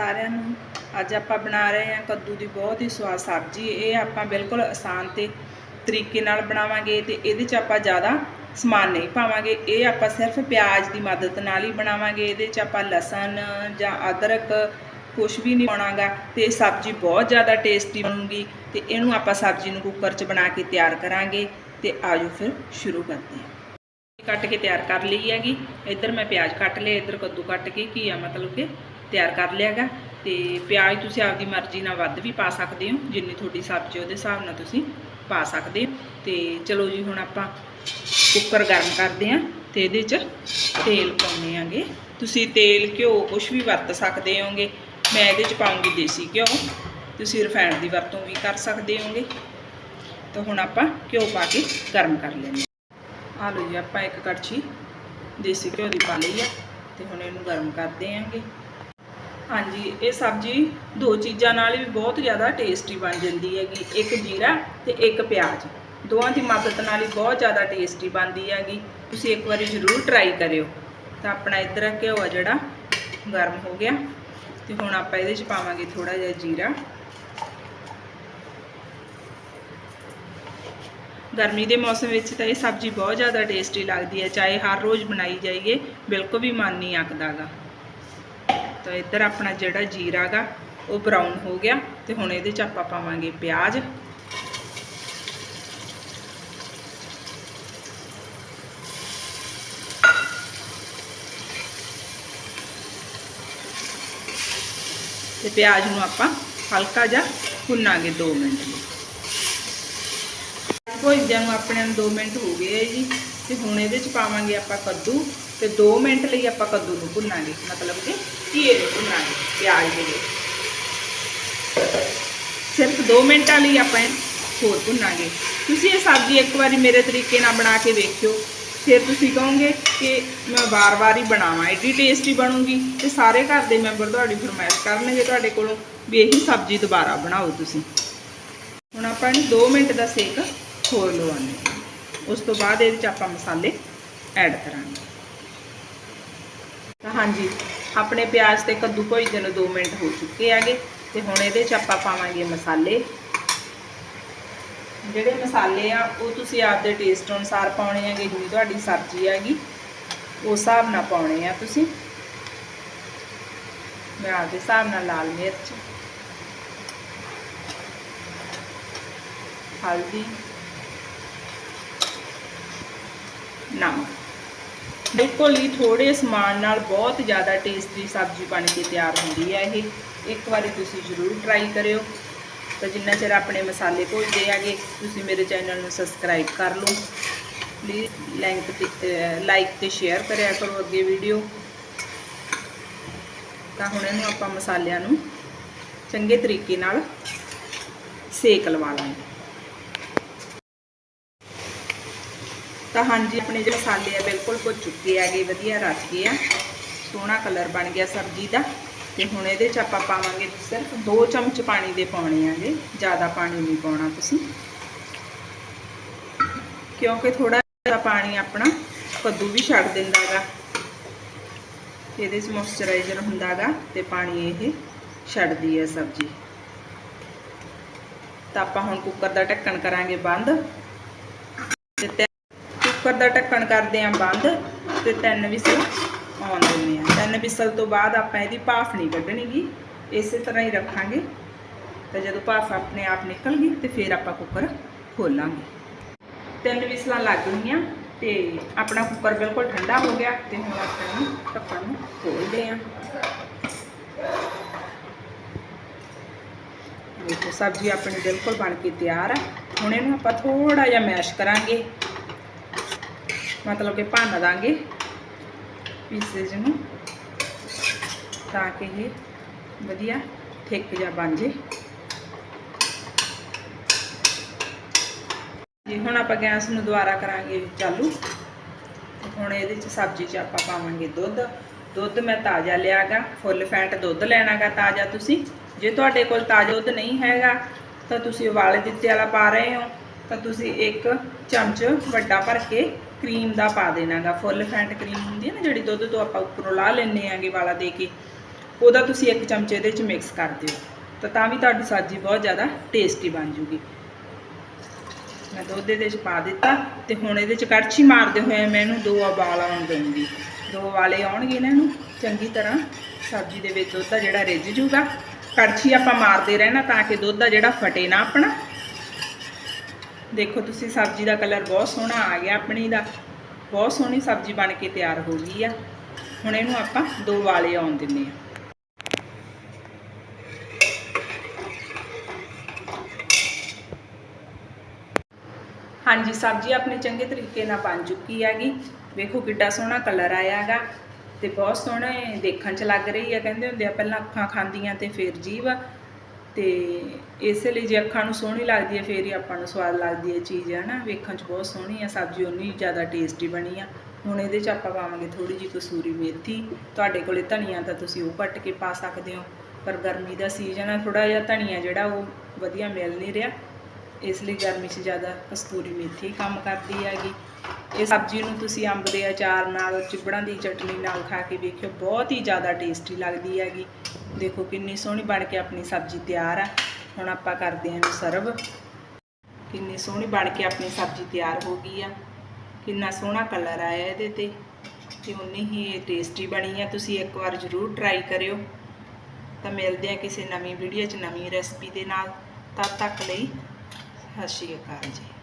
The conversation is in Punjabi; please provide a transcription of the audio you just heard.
ਸਾਰਿਆਂ ਨੂੰ। ਅੱਜ ਆਪਾਂ ਬਣਾ ਰਹੇ ਹਾਂ ਕੱਦੂ ਦੀ ਬਹੁਤ ਹੀ ਸਵਾਦ ਸਬਜ਼ੀ। ਇਹ ਆਪਾਂ ਬਿਲਕੁਲ ਆਸਾਨ ਤੇ ਤਰੀਕੇ ਨਾਲ ਬਣਾਵਾਂਗੇ ਤੇ ਇਹਦੇ 'ਚ ਆਪਾਂ ਜ਼ਿਆਦਾ ਸਮਾਨ ਨਹੀਂ ਪਾਵਾਂਗੇ। ਇਹ ਆਪਾਂ ਸਿਰਫ ਪਿਆਜ਼ ਦੀ ਮਦਦ ਨਾਲ ਹੀ ਬਣਾਵਾਂਗੇ। ਇਹਦੇ 'ਚ ਆਪਾਂ ਲਸਣ ਜਾਂ ਅਦਰਕ ਕੁਝ ਵੀ ਨਹੀਂ ਪਾਉਣਾਗਾ ਤੇ ਇਹ ਸਬਜ਼ੀ ਬਹੁਤ ਜ਼ਿਆਦਾ ਟੇਸਟੀ ਬਣੂਗੀ ਤੇ ਇਹਨੂੰ ਆਪਾਂ ਸਬਜ਼ੀ ਨੂੰ ਕੁੱਕਰ 'ਚ ਬਣਾ ਕੇ ਤਿਆਰ ਕਰਾਂਗੇ ਤੇ ਆਜੋ ਫਿਰ ਸ਼ੁਰੂ ਕਰਦੇ ਹਾਂ। ਕੱਟ ਕੇ ਤਿਆਰ ਕਰ ਲਈ ਹੈਗੀ। ਇੱਧਰ ਮੈਂ ਪਿਆਜ਼ ਕੱਟ ਲਿਆ ਇੱਧਰ ਕੱਦੂ ਕੱਟ ਕੇ। ਘੀਆ ਮਤਲਬ ਕਿ ਤਿਆਰ ਕਰ ਲਿਆਗਾ ਤੇ ਪਿਆਜ਼ ਤੁਸੀਂ ਆਪਦੀ ਮਰਜ਼ੀ ਨਾਲ ਵੱਧ ਵੀ ਪਾ ਸਕਦੇ ਹੋ, ਜਿੰਨੀ ਤੁਹਾਡੀ ਸਬਜ਼ੀ ਉਹਦੇ ਹਿਸਾਬ ਨਾਲ ਤੁਸੀਂ ਪਾ ਸਕਦੇ ਹੋ। ਤੇ ਚਲੋ ਜੀ, ਹੁਣ ਆਪਾਂ ਕੁੱਕਰ ਗਰਮ ਕਰਦੇ ਆਂ ਤੇ ਇਹਦੇ 'ਚ ਤੇਲ ਪਾਉਣੇ ਆਂਗੇ ਤੁਸੀਂ ਤੇਲ, ਘਿਓ ਕੁਝ ਵੀ ਵਰਤ ਸਕਦੇ ਹੋਗੇ। ਮੈਂ ਇਹਦੇ 'ਚ ਪਾਉਂਗੀ ਦੇਸੀ ਘਿਓ। ਤੁਸੀਂ ਰਿਫਾਈਨਡ ਦੀ ਵਰਤੋਂ ਵੀ ਕਰ ਸਕਦੇ ਹੋਗੇ। ਤਾਂ ਹੁਣ ਆਪਾਂ ਘਿਓ ਪਾ ਕੇ ਗਰਮ ਕਰ ਲੈਂਦੇ ਹਾਂ। ਆ ਲਓ ਜੀ, ਆਪਾਂ ਇੱਕ ਕੜਛੀ ਦੇਸੀ ਘਿਓ ਦੀ ਪਾ ਲਈ ਆ ਤੇ ਹੁਣ ਇਹਨੂੰ ਗਰਮ ਕਰਦੇ ਆਂਗੇ ਹਾਂਜੀ, ਇਹ ਸਬਜ਼ੀ ਦੋ ਚੀਜ਼ਾਂ ਨਾਲ ਵੀ ਬਹੁਤ ਜ਼ਿਆਦਾ ਟੇਸਟੀ ਬਣ ਜਾਂਦੀ ਹੈਗੀ, ਇੱਕ ਜੀਰਾ ਤੇ ਇੱਕ ਪਿਆਜ਼। ਦੋਵਾਂ ਦੀ ਮਦਦ ਨਾਲ ਹੀ ਬਹੁਤ ਜ਼ਿਆਦਾ ਟੇਸਟੀ ਬਣਦੀ ਹੈਗੀ। ਤੁਸੀਂ ਇੱਕ ਵਾਰੀ ਜ਼ਰੂਰ ਟਰਾਈ ਕਰਿਓ। ਤਾਂ ਆਪਣਾ ਇੱਧਰ ਘਿਓ ਆ ਜਿਹੜਾ, ਗਰਮ ਹੋ ਗਿਆ। ਤੇ ਹੁਣ ਆਪਾਂ ਇਹਦੇ 'ਚ ਪਾਵਾਂਗੇ ਥੋੜਾ ਜਿਹਾ ਜੀਰਾ। ਗਰਮੀ ਦੇ ਮੌਸਮ ਵਿੱਚ ਤਾਂ ਇਹ ਸਬਜ਼ੀ ਬਹੁਤ ਜ਼ਿਆਦਾ ਟੇਸਟੀ ਲੱਗਦੀ ਹੈ। ਚਾਹੇ ਹਰ ਰੋਜ਼ ਬਣਾਈ ਜਾਈਏ, ਬਿਲਕੁਲ ਵੀ ਮਨ ਨਹੀਂ ਅੱਕਦਾਗਾ। ਤਾਂ ਇੱਧਰ ਆਪਣਾ ਜਿਹੜਾ ਜੀਰਾ ਗਾ, ਉਹ ਬਰਾਊਨ ਹੋ ਗਿਆ ਤੇ ਹੁਣ ਇਹਦੇ 'ਚ ਆਪਾਂ ਪਾਵਾਂਗੇ ਪਿਆਜ਼। ਤੇ ਪਿਆਜ਼ ਨੂੰ ਆਪਾਂ ਹਲਕਾ ਜਿਹਾ ਭੁੰਨਾਂਗੇ 2 ਮਿੰਟ ਲਈ। ਭੁੱਜਦਿਆਂ ਨੂੰ ਆਪਣੇ ਨੂੰ 2 ਮਿੰਟ ਹੋ ਗਏ ਆ ਜੀ। ਤੇ ਹੁਣ ਇਹਦੇ ਚ ਪਾਵਾਂਗੇ ਆਪਾਂ ਕੱਦੂ ਤੇ 2 ਮਿੰਟ ਲਈ ਆਪਾਂ ਕੱਦੂ ਨੂੰ ਭੁੰਨਾਂਗੇ। ਮਤਲਬ ਕਿ ਘੀਏ ਨੂੰ ਭੁੰਨਾਂਗੇ ਪਿਆਜ਼ ਦੇ ਵਿੱਚ। ਸਿਰਫ 2 ਮਿੰਟਾਂ ਲਈ ਆਪਾਂ ਇਹ ਹੋਰ ਭੁੰਨਾਂਗੇ। ਤੁਸੀਂ ਇਹ ਸਬਜ਼ੀ ਇੱਕ ਵਾਰੀ ਮੇਰੇ ਤਰੀਕੇ ਨਾਲ ਬਣਾ ਕੇ ਵੇਖਿਓ। ਫਿਰ ਤੁਸੀਂ ਕਹੋਗੇ ਕਿ ਮੈਂ ਵਾਰ-ਵਾਰ ਹੀ ਬਣਾਵਾਂ ਐਡੀ ਟੇਸਟੀ ਬਣੂਗੀ। ਤੇ ਸਾਰੇ ਘਰ ਦੇ ਮੈਂਬਰ ਤੁਹਾਡੀ ਫਰਮਾਇਸ਼ ਕਰਨਗੇ ਤੁਹਾਡੇ ਕੋਲੋਂ ਵੀ ਇਹੀ ਸਬਜ਼ੀ ਦੁਬਾਰਾ ਬਣਾਓ ਤੁਸੀਂ। ਹੁਣ ਆਪਾਂ ਇਹਨੂੰ 2 ਮਿੰਟ ਦਾ ਸੇਕ ਹੋਰ ਲਵਾਉਣੇ ਉਸ ਤੋਂ ਬਾਅਦ ਇਹਦੇ ਚ ਆਪਾਂ ਮਸਾਲੇ ਐਡ ਕਰਾਂਗੇ। ਤਾਂ ਹਾਂਜੀ ਆਪਣੇ ਪਿਆਜ਼ ਤੇ ਕੱਦੂ ਭੁੱਜਦੇ ਨੂੰ 2 ਮਿੰਟ ਹੋ ਚੁੱਕੇ ਹੈਗੇ ਤੇ ਹੁਣ ਇਹਦੇ ਚ ਆਪਾਂ ਪਾਵਾਂਗੇ ਮਸਾਲੇ। ਜਿਹੜੇ ਮਸਾਲੇ ਆ, ਉਹ ਤੁਸੀਂ ਆਪਦੇ ਟੇਸਟ ਅਨੁਸਾਰ ਪਾਉਣੇ ਹੈਗੇ ਜਿੰਨੀ ਤੁਹਾਡੀ ਸਬਜ਼ੀ ਹੈਗੀ ਉਸ ਹਿਸਾਬ ਨਾਲ ਪਾਉਣੇ ਆ ਤੁਸੀਂ। ਮੈਂ ਆਪਦੇ ਹਿਸਾਬ ਨਾਲ ਲਾਲ ਮਿਰਚ, ਹਲਦੀ, ਨਮਕ। ਬਿਲਕੁਲ ਹੀ ਥੋੜੇ ਸਮਾਨ ਨਾਲ ਬਹੁਤ ਜ਼ਿਆਦਾ ਟੇਸਟੀ ਸਬਜ਼ੀ ਬਣ ਕੇ ਤਿਆਰ ਹੁੰਦੀ ਹੈ ਇਹ। ਇੱਕ ਵਾਰੀ ਤੁਸੀਂ ਜ਼ਰੂਰ ਟਰਾਈ ਕਰਿਓ। ਤਾਂ ਜਿੰਨਾ ਚਿਰ ਆਪਣੇ ਮਸਾਲੇ ਭੁੱਜਦੇ ਹੈਗੇ, ਤੁਸੀਂ ਮੇਰੇ ਚੈਨਲ ਨੂੰ ਸਬਸਕ੍ਰਾਈਬ ਕਰ ਲਓ। ਪਲੀਜ਼ ਲਾਈਕ ਤੇ ਲਾਈਕ ਤੇ ਸ਼ੇਅਰ ਕਰਿਆ ਕਰੋ ਅੱਗੇ ਵੀਡੀਓ ਤਾਂ ਹੁਣ ਇਹਨੂੰ ਆਪਾਂ ਮਸਾਲਿਆਂ ਨੂੰ ਚੰਗੇ ਤਰੀਕੇ ਨਾਲ ਸੇਕ ਲਵਾ ਲਾਂਗੇ। ਤਾਂ ਹਾਂਜੀ, ਆਪਣੇ ਜਿਹੜੇ ਮਸਾਲੇ ਆ, ਬਿਲਕੁਲ ਭੁੱਜ ਚੁੱਕੇ ਹੈਗੇ, ਵਧੀਆ ਰਸ ਗਏ ਆ। ਸੋਹਣਾ ਕਲਰ ਬਣ ਗਿਆ ਸਬਜ਼ੀ ਦਾ। ਤੇ ਹੁਣ ਇਹਦੇ ਚ ਆਪਾਂ ਪਾਵਾਂਗੇ ਸਿਰਫ 2 ਚਮਚ ਪਾਣੀ ਦੇ ਪਾਉਣੇ ਆਗੇ ਜ਼ਿਆਦਾ ਪਾਣੀ ਨਹੀਂ ਪਾਉਣਾ ਤੁਸੀਂ। ਕਿਉਂਕਿ ਥੋੜਾ ਜਿਹਾ ਪਾਣੀ ਆਪਣਾ ਕੱਦੂ ਵੀ ਛੱਡ ਦਿੰਦਾਗਾ ਇਹਦੇ 'ਚ ਮੋਇਸਚਰਾਈਜ਼ਰ ਹੁੰਦਾਗਾ ਤੇ ਪਾਣੀ ਇਹ ਛੱਡਦੀ ਹੈ ਸਬਜ਼ੀ। ਤਾਂ ਆਪਾਂ ਹੁਣ ਕੁੱਕਰ ਦਾ ਢੱਕਣ ਕਰਾਂਗੇ ਬੰਦ। ਤੇ ਕੁੱਕਰ ਦਾ ਢੱਕਣ ਕਰਦੇ ਆਂ ਬੰਦ ਤੇ ਤਿੰਨ ਵਿਸਲ ਆਉਣ ਦਿੰਦੇ ਆ। ਤਿੰਨ ਵਿਸਲ ਤੋਂ ਬਾਅਦ ਆਪਾਂ ਇਹਦੀ ਭਾਫ ਨਹੀਂ ਕੱਢਣੀਗੀ, ਇਸੇ ਤਰ੍ਹਾਂ ਹੀ ਰੱਖਾਂਗੇ। ਤਾਂ ਜਦੋਂ ਭਾਫ ਆਪਣੇ ਆਪ ਨਿਕਲ ਗਈ ਤੇ ਫਿਰ ਆਪਾਂ ਕੁੱਕਰ ਖੋਲਾਂਗੇ। ਤਿੰਨ ਵਿਸਲਾਂ ਲੱਗ ਗਈਆਂ ਤੇ ਆਪਣਾ ਕੁੱਕਰ ਬਿਲਕੁਲ ਠੰਡਾ ਹੋ ਗਿਆ ਤੇ ਹੁਣ ਆਪਾਂ ਇਹਨੂੰ ਢੱਕਣ ਨੂੰ ਖੋਲਦੇ ਆਂ। ਦੇਖੋ, ਸਬਜ਼ੀ ਆਪਣੀ ਬਿਲਕੁਲ ਬਣ ਕੇ ਤਿਆਰ ਆ। ਹੁਣ ਇਹਨੂੰ ਆਪਾਂ ਥੋੜਾ ਜਿਹਾ ਮੈਸ਼ ਕਰਾਂਗੇ। ਮਤਲਬ ਕਿ ਭੰਨ ਦਾਂਗੇ ਪੀਸੇਜ ਨੂੰ ਤਾਂ ਕਿ ਇਹ ਵਧੀਆ ਠਿੱਕ ਜਾ ਬਣ ਜੇ। ਜੀ, ਹੁਣ ਆਪਾਂ ਗੈਸ ਨੂੰ ਦੁਬਾਰਾ ਕਰਾਂਗੇ ਚਾਲੂ। ਹੁਣ ਇਹਦੇ ਚ ਸਬਜ਼ੀ ਚ ਆਪਾਂ ਪਾਵਾਂਗੇ ਦੁੱਧ। ਦੁੱਧ ਮੈਂ ਤਾਜ਼ਾ ਲਿਆਗਾ, ਫੁੱਲ ਫੈਟ ਦੁੱਧ ਲੈਣਾਗਾ ਤਾਜ਼ਾ ਤੁਸੀਂ। ਜੇ ਤੁਹਾਡੇ ਕੋਲ ਤਾਜ਼ਾ ਦੁੱਧ ਨਹੀਂ ਹੈਗਾ, ਤਾਂ ਤੁਸੀਂ ਉਬਾਲੇ ਦਿੱਤੇ ਵਾਲਾ ਪਾ ਰਹੇ ਹੋ। ਤਾਂ ਤੁਸੀਂ ਇੱਕ ਚਮਚ ਵੱਡਾ ਭਰ ਕੇ ਕਰੀਮ ਦਾ ਪਾ ਦੇਣਾਗਾ। ਫੁੱਲ ਫੈਟ ਕਰੀਮ ਹੁੰਦੀ ਹੈ ਨਾ, ਜਿਹੜੀ ਦੁੱਧ ਤੋਂ ਆਪਾਂ ਉੱਪਰੋਂ ਲਾ ਲੈਂਦੇ ਆਂਗੇ ਵਾਲਾ ਦੇ ਕੇ, ਉਹਦਾ ਤੁਸੀਂ ਇੱਕ ਚਮਚੇ ਇਹਦੇ ਵਿੱਚ ਮਿਕਸ ਕਰ ਦਿਓ। ਤਾਂ ਤਾਂ ਵੀ ਤੁਹਾਡੀ ਸਬਜ਼ੀ ਬਹੁਤ ਜ਼ਿਆਦਾ ਟੇਸਟੀ ਬਣ ਜੂਗੀ। ਮੈਂ ਦੁੱਧ ਇਹਦੇ ਵਿੱਚ ਪਾ ਦਿੱਤਾ ਤੇ ਹੁਣ ਇਹਦੇ ਵਿੱਚ ਕੜਛੀ ਮਾਰਦੇ ਹੋਏ ਮੈਂ ਇਹਨੂੰ ਦੋ ਉਬਾਲ ਆਉਣ ਦਊਂਗੀ ਦੋ ਉਬਾਲੇ ਆਉਣਗੇ ਇਹਨਾਂ ਨੂੰ, ਚੰਗੀ ਤਰ੍ਹਾਂ ਸਬਜ਼ੀ ਦੇ ਵਿੱਚ ਦੁੱਧ ਦਾ ਜਿਹੜਾ ਰਿੱਝ ਜੂਗਾ। ਕੜਛੀ ਆਪਾਂ ਮਾਰਦੇ ਰਹਿਣਾ ਤਾਂ ਕਿ ਦੁੱਧ ਦਾ ਜਿਹੜਾ ਫਟੇ ਨਾ ਆਪਣਾ। ਦੇਖੋ ਤੁਸੀਂ ਸਬਜ਼ੀ ਦਾ ਕਲਰ ਬਹੁਤ ਸੋਹਣਾ ਆ ਗਿਆ, ਆਪਣੀ ਦਾ ਬਹੁਤ ਸੋਹਣੀ ਸਬਜ਼ੀ ਬਣ ਕੇ ਤਿਆਰ ਹੋ ਗਈ ਆ। ਹੁਣ ਇਹਨੂੰ ਆਪਾਂ ਦੋ ਵਾਲੇ ਆਉਣ ਦਿੰਨੇ ਆ। ਹਾਂਜੀ, ਸਬਜ਼ੀ ਆਪਣੇ ਚੰਗੇ ਤਰੀਕੇ ਨਾਲ ਬਣ ਚੁੱਕੀ ਹੈਗੀ। ਵੇਖੋ ਕਿੱਡਾ ਸੋਹਣਾ ਕਲਰ ਆਇਆ ਹੈਗਾ ਤੇ ਬਹੁਤ ਸੋਹਣੇ ਦੇਖਣ ਚ ਲੱਗ ਰਹੀ ਆ। ਕਹਿੰਦੇ ਹੁੰਦੇ ਆ, ਪਹਿਲਾਂ ਅੱਖਾਂ ਖਾਂਦੀਆਂ ਤੇ ਫਿਰ ਜੀਭ ਤੇ ਇਸੇ ਲਈ ਜੇ ਅੱਖਾਂ ਨੂੰ ਸੋਹਣੀ ਲੱਗਦੀ ਹੈ, ਫੇਰ ਹੀ ਆਪਾਂ ਨੂੰ ਸਵਾਦ ਲੱਗਦੀ ਹੈ ਚੀਜ਼, ਹੈ ਨਾ? ਵੇਖਣ ਚ ਬਹੁਤ ਸੋਹਣੀ ਆ, ਸਬਜ਼ੀ ਉਨੀ ਜ਼ਿਆਦਾ ਟੇਸਟੀ ਬਣੀ ਆ। ਹੁਣ ਇਹਦੇ ਚ ਆਪਾਂ ਪਾਵਾਂਗੇ ਥੋੜੀ ਜਿਹੀ ਕਸੂਰੀ ਮੇਥੀ। ਤੁਹਾਡੇ ਕੋਲੇ ਧਨੀਆ ਤਾਂ ਤੁਸੀਂ ਉਹ ਕੱਟ ਕੇ ਪਾ ਸਕਦੇ ਹੋ, ਪਰ ਗਰਮੀ ਦਾ ਸੀਜ਼ਨ ਆ ਥੋੜਾ ਜਿਹਾ ਧਨੀਆ ਜਿਹੜਾ ਉਹ ਵਧੀਆ ਮਿਲ ਨਹੀਂ ਰਿਹਾ। ਇਸ ਲਈ ਗਰਮੀ 'ਚ ਜ਼ਿਆਦਾ ਕਸਤੂਰੀ ਮੇਥੀ ਕੰਮ ਕਰਦੀ ਹੈਗੀ। ਇਹ ਸਬਜ਼ੀ ਨੂੰ ਤੁਸੀਂ ਅੰਬ ਦੇ ਅਚਾਰ ਨਾਲ, ਚਿਬੜਾਂ ਦੀ ਚਟਨੀ ਨਾਲ ਖਾ ਕੇ ਵੇਖਿਓ, ਬਹੁਤ ਹੀ ਜ਼ਿਆਦਾ ਟੇਸਟੀ ਲੱਗਦੀ ਹੈਗੀ। ਦੇਖੋ ਕਿੰਨੀ ਸੋਹਣੀ ਬਣ ਕੇ ਆਪਣੀ ਸਬਜ਼ੀ ਤਿਆਰ ਆ। ਹੁਣ ਆਪਾਂ ਕਰਦੇ ਹਾਂ ਇਹਨੂੰ ਸਰਵ। ਕਿੰਨੀ ਸੋਹਣੀ ਬਣ ਕੇ ਆਪਣੀ ਸਬਜ਼ੀ ਤਿਆਰ ਹੋ ਗਈ ਆ। ਕਿੰਨਾ ਸੋਹਣਾ ਕਲਰ ਆਇਆ ਇਹਦੇ ਤੇ। ਤੇ ਉਨੀ ਹੀ ਇਹ ਟੇਸਟੀ ਬਣੀ ਆ। ਤੁਸੀਂ ਇੱਕ ਵਾਰ ਜ਼ਰੂਰ ਟਰਾਈ ਕਰਿਓ। ਤਾਂ ਮਿਲਦੇ ਆ ਕਿਸੇ ਨਵੀਂ ਵੀਡੀਓ 'ਚ ਨਵੀਂ ਰੈਸਪੀ ਦੇ ਨਾਲ। ਤਦ ਤੱਕ ਲਈ ਸਤਿ ਸ਼੍ਰੀ ਅਕਾਲ ਜੀ।